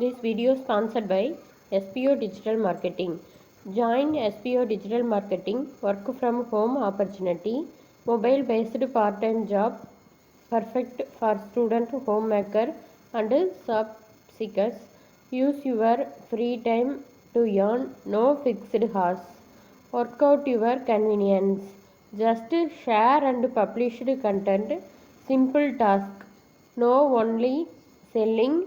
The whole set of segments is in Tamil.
This video is sponsored by SPO Digital Marketing. Join SPO Digital Marketing work from home opportunity, mobile based part time job, perfect for student, homemaker, and job seekers. Use your free time to earn no fixed hours. Work out your convenience. Just share and publish content. Simple task. No only selling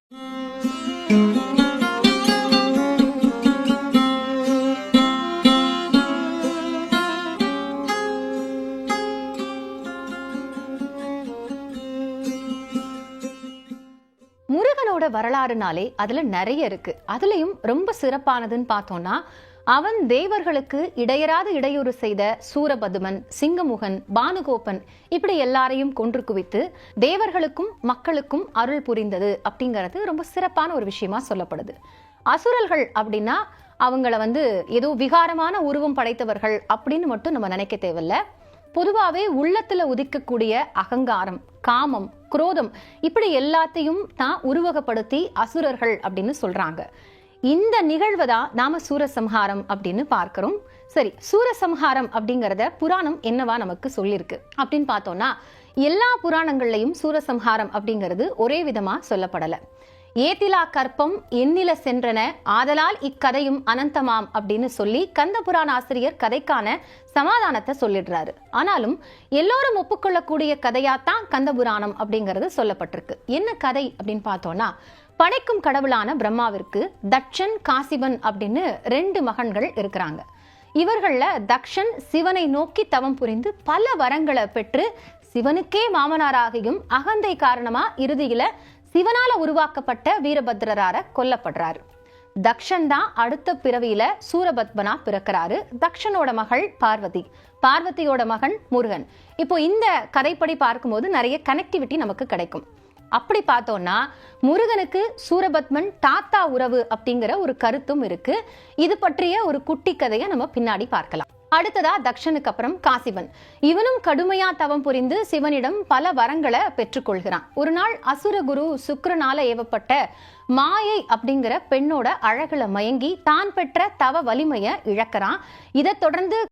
முருகனோட வரலாறுனாலே அதுல நிறைய இருக்கு. அதுலயும் ரொம்ப சிறப்பானதுன்னு பார்த்தோம்னா அவன் தேவர்களுக்கு இடையராத இடையூறு செய்த சூரபதுமன் சிங்கமுகன் பானுகோபன் இப்படி எல்லாரையும் கொன்று குவித்து தேவர்களுக்கும் மக்களுக்கும் அருள் புரிந்தது அப்படிங்கிறது ரொம்ப சிறப்பான ஒரு விஷயமா சொல்லப்படுது. அசுரர்கள் அப்படின்னா அவங்கள வந்து ஏதோ விகாரமான உருவம் படைத்தவர்கள் அப்படின்னு மட்டும் நம்ம நினைக்க தேவையில்ல. பொதுவாகவே உள்ளத்துல உதிக்கக்கூடிய அகங்காரம் காமம் குரோதம் இப்படி எல்லாத்தையும் தான் உருவகப்படுத்தி அசுரர்கள் அப்படின்னு சொல்றாங்க. இந்த நிகழ்வை தான் நாம சூரசம்ஹாரம் அப்படின்னு பார்க்கிறோம். சரி சூரசம்ஹாரம் அப்படிங்கிறத புராணம் என்னவா நமக்கு சொல்லியிருக்கு அப்படின்னு பார்த்தோம்னா எல்லா புராணங்கள்லையும் சூரசம்ஹாரம் அப்படிங்கிறது ஒரே விதமா சொல்லப்படல. ஏத்திலா கற்பம் எண்ணில சென்றன ஆதலால் இக்கதையும் அனந்தமாம் அப்படின்னு சொல்லி கந்தபுராண ஆசிரியர் கதைக்கான சமாதானத்தை சொல்லிடுறாரு. ஆனாலும் எல்லோரும் ஒப்புக்கொள்ளக்கூடிய கதையாத்தான் கந்தபுராணம் அப்படிங்கறது அப்படிங்கிறது சொல்லப்பட்டிருக்கு. என்ன கதை அப்படின்னு பார்த்தோம்னா படைக்கும் கடவுளான பிரம்மாவிற்கு தட்சன் காசிபன் அப்படின்னு ரெண்டு மகன்கள் இருக்கிறாங்க. இவர்கள்ல தக்ஷன் சிவனை நோக்கி தவம் புரிந்து பல வரங்களை பெற்று சிவனுக்கே மாமனாராகியும் அகந்தை காரணமா இறுதியில சிவனால உருவாக்கப்பட்ட வீரபத்ரரார கொல்லப்படுறாரு. தக்ஷன் தான் அடுத்த பிறவியில சூரபத்மனா பிறக்கிறாரு. தக்ஷனோட மகள் பார்வதி பார்வதியோட மகன் முருகன். இப்போ இந்த கதைப்படி பார்க்கும்போது நிறைய கனெக்டிவிட்டி நமக்கு கிடைக்கும். அப்படி பார்த்தோம்னா முருகனுக்கு சூரபத்மன் தாத்தா உறவு அப்படிங்கிற ஒரு கருத்தும் இருக்கு. இது பற்றிய ஒரு குட்டி கதையை நம்ம பின்னாடி பார்க்கலாம். அடுத்ததா தக்ஷனுக்கு அப்புறம் காசிவன் இவனும் கடுமையா தவம் புரிந்து சிவனிடம் பல வரங்களை பெற்றுக்கொள்கிறான் ஒரு நாள் அசுரகுரு சுக்கிரனால ஏவப்பட்ட மாயை அப்படிங்கிற பெண்ணோட அழகுல மயங்கி தான் பெற்ற தவ வலிமையை இழக்கிறான். இதை தொடர்ந்து